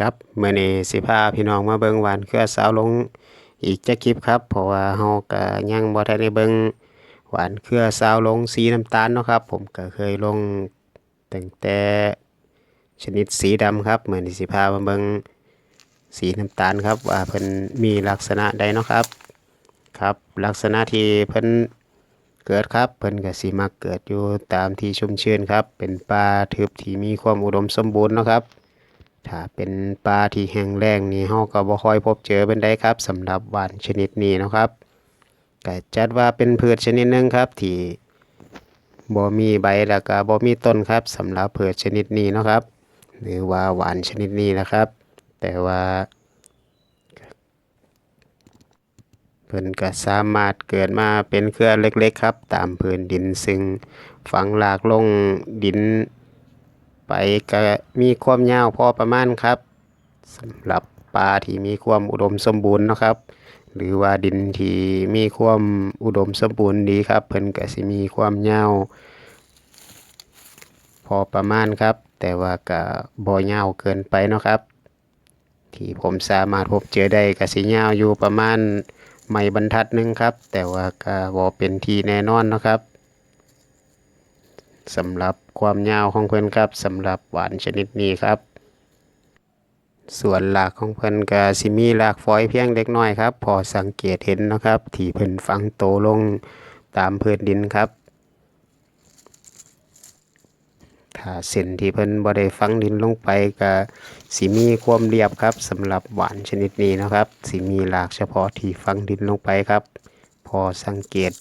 ครับมื้อนี้สิพาพี่น้องมาเบิ่งหวานเครือสาวลงอีกจักคลิปครับ เพราะว่าเฮาก็ยังบ่ทันได้เบิ่งหวานเครือสาวลงสีน้ำตาลเนาะครับ ผมก็เคยลงตั้งแต่ชนิดสีดำครับเมื้อนี้สิพามาเบิ่งสีน้ำตาลครับว่าเพิ่นมีลักษณะใดเนาะครับครับ ลักษณะที่เพิ่นเกิดครับเพิ่นก็สิมักเกิดอยู่ตามที่ชุ่มชื้นครับ เป็นป่าทึบที่มีความอุดมสมบูรณ์เนาะครับ ถ้าเป็นปลาที่แห้งแล้งนี่เฮาก็บ่ค่อยพบเจอเป็นได้ครับสำหรับหวานชนิดนี้นะครับก็จัดว่าเป็นพืชชนิดหนึงครับที่บ่มีใบแล้วก็บ่มีต้นครับสำหรับพืชชนิดนี้นะครับ หรือว่าหวานชนิดนี้นะครับ แต่ว่าเพิ่นก็สามารถเกิดมาเป็นเครือเล็กๆครับ ตามพื้นดินซึ่งฝังรากลงดิน ไปก็มีความยาวพอประมาณครับสำหรับปลาที่มีความอุดมสมบูรณ์นะครับ หรือว่าดินที่มีความอุดมสมบูรณ์ดีครับ เพิ่นก็สิมีความยาวพอประมาณครับ แต่ว่าก็บ่ยาวเกินไปเนาะครับ ที่ผมสามารถพบเจอได้ก็สิยาวอยู่ประมาณไม้บรรทัดนึงครับ แต่ว่าก็บ่เป็นที่แน่นอนนะครับ สำหรับความยาวของเพิ่นครับสำหรับหวานชนิดนี้ครับ ส่วนหลากของเพิ่นก็สิมีหลากฝอยเพียงเล็กน้อยครับ พอสังเกตเห็นนะครับ ที่เพิ่นฝังโตลงตามพื้นดินครับถ้าเส้นที่เพิ่นบ่ได้ฝังดินลงไปก็สิมีความเรียบครับสำหรับหวานชนิดนี้นะครับสิมีหลากเฉพาะที่ฝังดินลงไปครับ พอสังเกต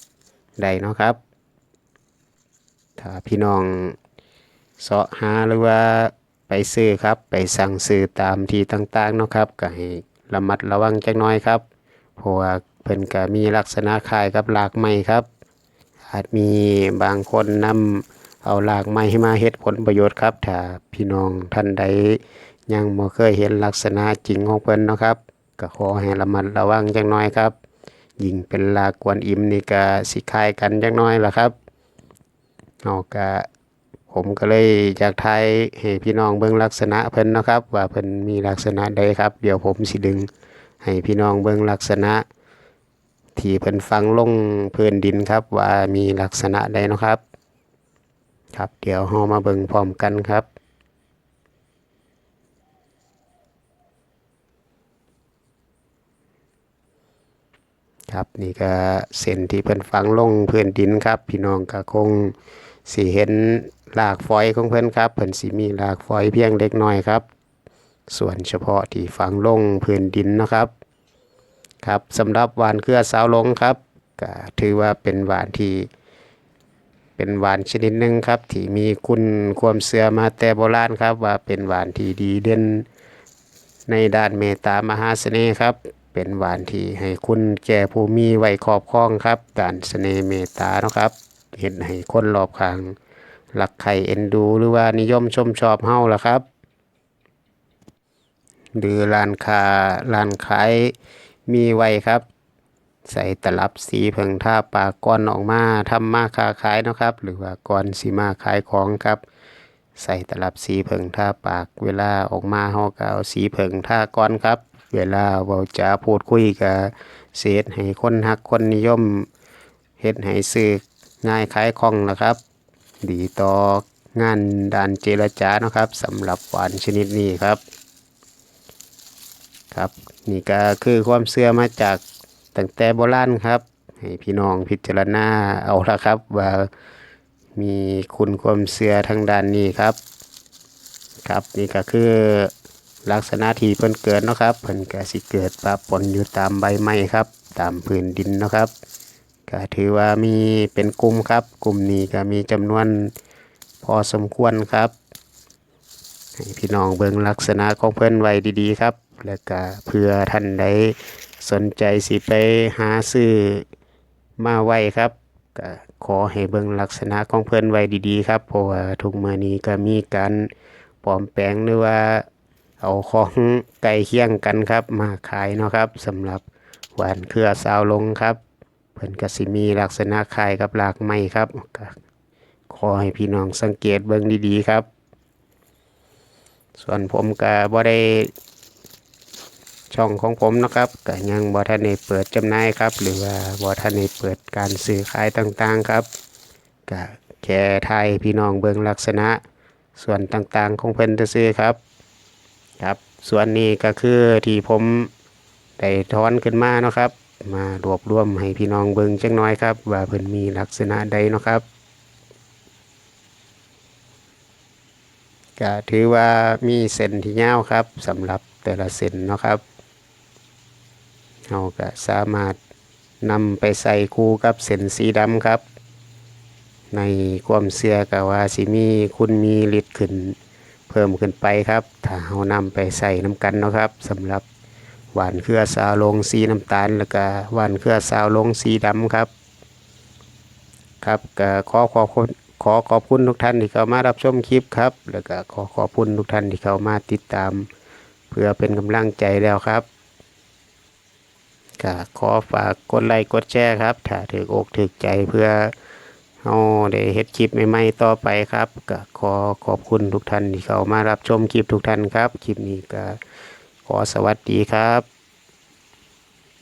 ได้นะครับ ถ้าพี่น้องเสาะหาหรือว่าไปซื้อครับ ไปสั่งซื้อตามที่ต่างๆเนาะครับก็ให้ระมัดระวังจักหน้อยครับเพราะว่าเพิ่นก็มีลักษณะคล้ายกับรากไม้ครับ อาจมีบางคนนำเอารากไม้ให้มาเฮ็ดผลประโยชน์ครับ ถ้าพี่น้องท่านใดยังบ่เคยเห็นลักษณะจริงของเพิ่นเนาะครับก็ขอให้ระมัดระวังจักหน้อยครับยิ่งเป็นรากวนอิ่มนี่ก็สิคล้ายกันจักหน้อยล่ะครับ เอาก็ผมก็เลยอยากทายให้พี่น้องเบิ่งลักษณะเพิ่นนะครับ ว่าเพิ่นมีลักษณะใดครับ เดี๋ยวผมสิดึง ให้พี่น้องเบิ่งลักษณะ ที่เพิ่นฝังลงพื้นดินครับ ว่ามีลักษณะใดนะครับ ครับ เดี๋ยวเฮามาเบิ่งพร้อมกันครับครับนี่ก็เส้นที่เพิ่นฝังลงพื้นดินครับ พี่น้องก็คง สิเห็นรากฝอยของเพิ่นครับเพิ่นสิมีรากฝอยเพียงเล็กน้อยครับ ส่วนเฉพาะที่ฝังลงพื้นดินนะครับครับสำหรับหวานเครือสาวลงครับก็ถือว่าเป็นหวานที่เป็นหวานชนิดหนึ่งครับ ที่มีคุณความเสื่อมาแต่โบราณครับ ว่าเป็นหวานที่ดีเด่นในด้านเมตตามหาเสน่ห์ครับ เป็นหวานที่ให้คุณแก่ผู้มีไว้ครอบครองครับการเสน่ห์เมตตาเนาะครับ เห็นให้คนรอบข้างรักใครเอ็นดู หรือว่านิยมชมชอบเฮาล่ะครับ หรือร้านค้าร้านขายมีไว้ครับ ใส่ตลับสีเพิงท่าปากก้อนออกมาทำมาค้าขายนะครับ หรือว่าก่อนสิมาขายของครับ ใส่ตลับสีเพิงท่าปากเวลาออกมาเฮาก็เอาสีเพิงท่าก้อนครับ เวลาเว้าจาพูดคุยกับเศษให้คนฮักคนนิยมเฮ็ดให้ซื้อ ง่ายขายคล่องนะครับ ดีต่องานด้านเจรจาเนาะครับสำหรับหวานชนิดนี้ครับครับนี่ก็คือความเชื่อมาจากตั้งแต่โบราณครับ ให้พี่น้องพิจารณาเอาละครับ ว่ามีคุณความเชื่อทางด้านนี้ครับ ครับนี่ก็คือลักษณะที่เพิ่นเกิดเนาะครับเพิ่นก็สิเกิดปะปนอยู่ตามใบไม้ครับ ตามพื้นดินนะครับ ก็ถือว่ามีเป็นกลุ่มครับ กลุ่มนี้ก็มีจำนวนพอสมควรครับให้พี่น้องเบิ่งลักษณะของเพิ่อนไว้ดีๆครับ แล้วก็เพื่อท่านใดสนใจสิไปหาซื้อมาไว้ครับก็ขอให้เบิ่งลักษณะของเพิ่อนไว้ดีๆครับเพราะว่าทุกมือนี้ก็มีการปลอมแปลงหรือว่าเอาของใกล้เคียงกันครับ มาขายเนาะครับสำหรับหวานเครือสาวลงครับ เพิ่นก็สิมีลักษณะคล้ายกับรากไม้ครับขอให้พี่น้องสังเกตเบิ่งดีๆครับ ส่วนผมก็บ่ได้ช่องของผมนะครับก็ยังบ่ทันได้เปิดจำหน่ายครับ หรือว่าบ่ทันได้เปิดการซื้อขายต่างๆครับก็แค่ทายพี่น้องเบิ่งลักษณะ ส่วนต่างๆของเพิ่นซื้อครับ ครับ ส่วนนี้ก็คือที่ผมได้ถอนขึ้นมานะครับ มารวบรวมให้พี่น้องเบิ่งจักน้อยครับ ว่าเพิ่นมีลักษณะใดเนาะครับก็ถือว่ามีเส้นที่ยาวครับสำหรับแต่ละเส้นเนาะครับเราก็สามารถนำไปใส่คู่กับเส้นสีดำครับ ในความเสื่อก็ว่าสิมีคุณมีฤทธิ์ขึ้น เพิ่มขึ้นไปครับ ถ้าเรานำไปใส่น้ำกันเนาะครับสำหรับ หวานเครือซาวลงสีน้ำตาลแล้วก็หวานเครือซาวลงสีดำครับครับก็ขอขอบคุณขอขอบคุณทุกท่านที่เข้ามารับชมคลิปครับ แล้วก็ขอขอบคุณทุกท่านที่เข้ามาติดตาม เพื่อเป็นกำลังใจแล้วครับก็ขอฝากกดไลค์กดแชร์ครับ ถ้าถืออกถือใจเพื่อเอาได้เฮ็ดคลิปใหม่ๆต่อไปครับก็ขอขอบคุณทุกท่านที่เข้ามารับชมคลิปทุกท่านครับ คลิปนี้ก็ ขอสวัสดีครับ